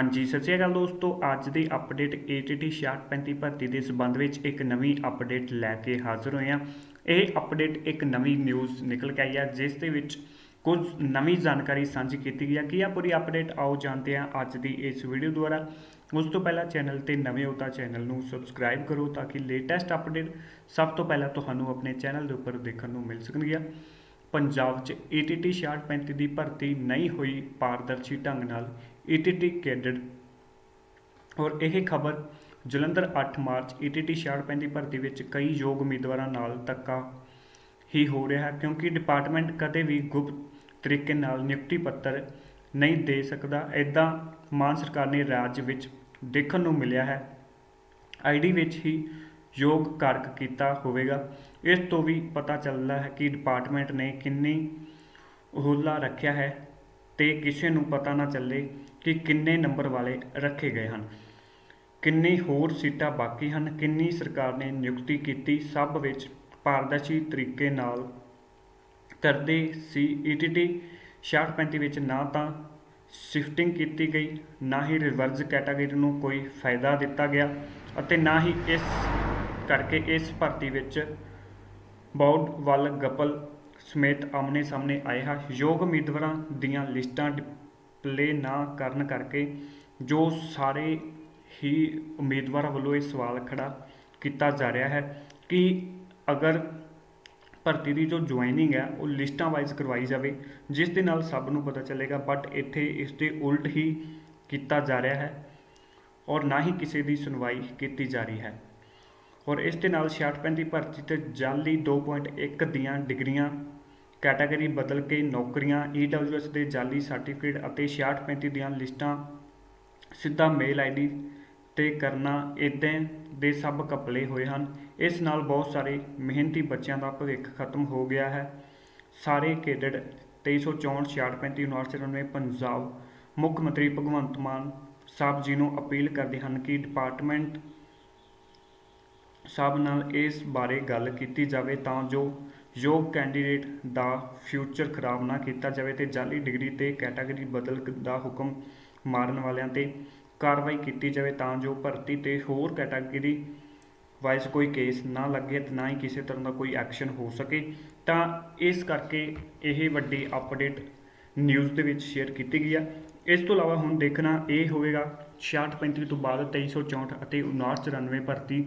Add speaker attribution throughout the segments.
Speaker 1: ਹਾਂਜੀ, ਸਤਿ ਸ਼੍ਰੀ ਅਕਾਲ ਦੋਸਤੋ। ਅੱਜ ਦੀ ਅਪਡੇਟ ATT 6635 ਭਰਤੀ ਦੇ ਸਬੰਧ ਵਿੱਚ ਇੱਕ ਨਵੀਂ ਅਪਡੇਟ ਲੈ ਕੇ ਹਾਜ਼ਰ ਹੋਏ ਹਾਂ। ਇਹ ਅਪਡੇਟ ਇੱਕ ਨਵੀਂ ਨਿਊਜ਼ ਨਿਕਲ ਕੇ ਆਈ ਹੈ, ਜਿਸ ਦੇ ਵਿੱਚ ਕੁਝ ਨਵੀਂ ਜਾਣਕਾਰੀ ਸਾਂਝੀ ਕੀਤੀ ਗਈ ਹੈ ਕੀ ਆ ਪੂਰੀ ਅਪਡੇਟ ਆਓ ਜਾਣਦੇ ਹਾਂ ਅੱਜ ਦੀ ਇਸ ਵੀਡੀਓ ਦੁਆਰਾ। ਉਸ ਤੋਂ ਪਹਿਲਾਂ ਚੈਨਲ ਤੇ ਨਵੇਂ ਹੋ ਤਾਂ ਚੈਨਲ ਨੂੰ ਸਬਸਕ੍ਰਾਈਬ ਕਰੋ ਤਾਂ ਕਿ ਲੇਟੈਸਟ ਅਪਡੇਟ ਸਭ ਤੋਂ ਪਹਿਲਾਂ ਤੁਹਾਨੂੰ ਆਪਣੇ ਚੈਨਲ ਦੇ ਉੱਪਰ ਦੇਖਣ ਨੂੰ ਮਿਲ ਸਕਣਗੀਆਂ। ਪੰਜਾਬ 'ਚ ATT 6635 ਦੀ ਭਰਤੀ ਨਹੀਂ ਹੋਈ ਪਾਰਦਰਸ਼ੀ ਢੰਗ ਨਾਲ। ETT ਕੈਡਰ ਔਰ ਇਹ ਖਬਰ ਜਲੰਧਰ 8 ਮਾਰਚ ETT 6635 ਭਰਤੀ ਵਿੱਚ ਕਈ ਯੋਗ ਉਮੀਦਵਾਰਾਂ ਨਾਲ ਧੱਕਾ ਹੀ ਹੋ ਰਿਹਾ ਹੈ, ਕਿਉਂਕਿ ਡਿਪਾਰਟਮੈਂਟ ਕਦੇ ਵੀ ਗੁਪਤ ਤਰੀਕੇ ਨਾਲ ਨਿਯੁਕਤੀ ਪੱਤਰ ਨਹੀਂ ਦੇ ਸਕਦਾ। ਐਦਾਂ ਮਾਨ ਸਰਕਾਰ ਨੇ ਰਾਜ ਵਿੱਚ ਦੇਖਣ ਨੂੰ ਮਿਲਿਆ ਹੈ ਆਈਡੀ ਵਿੱਚ ਹੀ ਯੋਗ ਕਾਰਕ ਕੀਤਾ ਹੋਵੇਗਾ। ਇਸ ਤੋਂ ਵੀ ਪਤਾ ਚੱਲਦਾ ਹੈ ਕਿ ਡਿਪਾਰਟਮੈਂਟ ਨੇ ਕਿੰਨੀ ਹੋਲਾ ਰੱਖਿਆ ਹੈ। ਤੇ ਕਿਸੇ ਨੂੰ ਪਤਾ ਨਾ ਚੱਲੇ ਕਿ ਕਿੰਨੇ ਨੰਬਰ ਵਾਲੇ ਰੱਖੇ ਗਏ ਹਨ। ਕਿੰਨੀ ਹੋਰ ਸੀਟਾਂ ਬਾਕੀ ਹਨ, ਕਿੰਨੀ ਸਰਕਾਰ ਨੇ ਨਿਯੁਕਤੀ ਕੀਤੀ, ਸਭ ਵਿੱਚ ਪਾਰਦਰਸ਼ੀ ਤਰੀਕੇ ਨਾਲ ਕਰਦੇ ਸੀ ETT 6635 ਵਿੱਚ ਨਾ ਤਾਂ ਸ਼ਿਫਟਿੰਗ ਕੀਤੀ ਗਈ, ਨਾ ਹੀ ਰਿਵਰਸ ਕੈਟਾਗਰੀ ਨੂੰ ਕੋਈ ਫਾਇਦਾ ਦਿੱਤਾ ਗਿਆ ਅਤੇ ਨਾ ਹੀ ਇਸ ਕਰਕੇ ਇਸ ਭਰਤੀ ਵਿੱਚ ਬੌਡ ਵੱਲ ਗਪਲ ਸਮੇਤ ਆਮਨੇ ਸਾਹਮਣੇ ਆਏ ਹਨ ਯੋਗ ਉਮੀਦਵਾਰਾਂ ਦੀਆਂ ਲਿਸਟਾਂ ਡਿਸਪਲੇ ਨਾ ਕਰਨ ਕਰਕੇ ਜੋ ਸਾਰੇ ਹੀ ਉਮੀਦਵਾਰਾਂ ਵੱਲੋਂ ਇਹ ਸਵਾਲ ਖੜਾ ਕੀਤਾ ਜਾ ਰਿਹਾ ਹੈ ਕਿ ਅਗਰ ਭਰਤੀ ਦੀ ਜੋ ਜੁਆਇਨਿੰਗ ਹੈ, ਉਹ ਲਿਸਟਾਂ ਵਾਈਜ਼ ਕਰਵਾਈ ਜਾਵੇ, ਜਿਸ ਦੇ ਨਾਲ ਸਭ ਨੂੰ ਪਤਾ ਚੱਲੇਗਾ ਬਟ ਇੱਥੇ ਇਸ ਦੇ ਉਲਟ ਹੀ ਕੀਤਾ ਜਾ ਰਿਹਾ ਹੈ ਔਰ ਨਾ ਹੀ ਕਿਸੇ ਦੀ ਸੁਣਵਾਈ ਕੀਤੀ ਜਾ ਰਹੀ ਹੈ। ਔਰ ਇਸ ਦੇ ਨਾਲ 6635 ਭਰਤੀ ਤੇ ਜਾਲੀ 2.1 ਦੀਆਂ ਡਿਗਰੀਆਂ ਕੈਟਾਗਰੀ ਬਦਲ ਕੇ ਨੌਕਰੀਆਂ EWS ਦੇ ਜਾਲੀ ਸਰਟੀਫਿਕੇਟ ਅਤੇ 6635 ਦੀਆਂ ਲਿਸਟਾਂ ਸਿੱਧਾ ਮੇਲ ਆਈਡੀ ਤੇ ਕਰਨਾ ਇਦਾਂ ਦੇ ਸਭ ਕਪਲੇ ਹੋਏ ਹਨ। ਇਸ ਨਾਲ ਬਹੁਤ ਸਾਰੇ ਮਿਹਨਤੀ ਬੱਚਿਆਂ ਦਾ ਭਵਿੱਖ ਖਤਮ ਹੋ ਗਿਆ ਹੈ। ਸਾਰੇ ਕੈਡਰ 2364 6635 1994 ਪੰਜਾਬ ਮੁੱਖ ਮੰਤਰੀ ਭਗਵੰਤ ਮਾਨ ਸਾਹਿਬ ਜੀ ਨੂੰ ਅਪੀਲ ਕਰਦੇ ਹਨ ਕਿ ਡਿਪਾਰਟਮੈਂਟ ਸਾਹਿਬ ਨਾਲ ਇਸ ਬਾਰੇ ਗੱਲ ਕੀਤੀ ਜਾਵੇ ਤਾਂ ਜੋ ਯੋਗ ਕੈਂਡੀਡੇਟ ਦਾ ਫਿਊਚਰ ਖਰਾਬ ਨਾ ਕੀਤਾ ਜਾਵੇ ਤੇ ਜਾਅਲੀ ਡਿਗਰੀ ਤੇ ਕੈਟਾਗਰੀ ਬਦਲ ਦਾ ਹੁਕਮ ਮਾਰਨ ਵਾਲਿਆਂ ਤੇ ਕਾਰਵਾਈ ਕੀਤੀ ਜਾਵੇ ਤਾਂ ਜੋ ਭਰਤੀ ਤੇ ਹੋਰ ਕੈਟਾਗਰੀ ਵਾਈਜ਼ ਕੋਈ ਕੇਸ ਨਾ ਲੱਗੇ ਤੇ ਨਾ ਹੀ ਕਿਸੇ ਤਰ੍ਹਾਂ ਦਾ ਕੋਈ ਐਕਸ਼ਨ ਹੋ ਸਕੇ, ਤਾਂ ਇਸ ਕਰਕੇ ਇਹ ਵੱਡੀ ਅਪਡੇਟ ਨਿਊਜ਼ ਦੇ ਵਿੱਚ ਸ਼ੇਅਰ ਕੀਤੀ ਗਈ ਆ। ਇਸ ਤੋਂ ਇਲਾਵਾ ਹੁਣ ਦੇਖਣਾ ਇਹ ਹੋਵੇਗਾ 6635 ਤੋਂ ਬਾਅਦ 2364 ਅਤੇ 5994 ਭਰਤੀ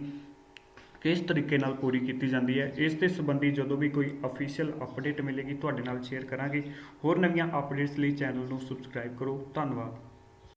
Speaker 1: ਕਿਸ ਤਰੀਕੇ ਨਾਲ ਪੂਰੀ ਕੀਤੀ ਜਾਂਦੀ ਹੈ, ਇਸ ਦੇ ਸੰਬੰਧੀ ਜਦੋਂ ਵੀ ਕੋਈ ਅਫੀਸ਼ੀਅਲ ਅਪਡੇਟ ਮਿਲੇਗੀ, ਤੁਹਾਡੇ ਨਾਲ ਸ਼ੇਅਰ ਕਰਾਂਗੇ। ਹੋਰ ਨਵੀਆਂ ਅਪਡੇਟਸ ਲਈ ਚੈਨਲ ਨੂੰ ਸਬਸਕ੍ਰਾਈਬ ਕਰੋ। ਧੰਨਵਾਦ।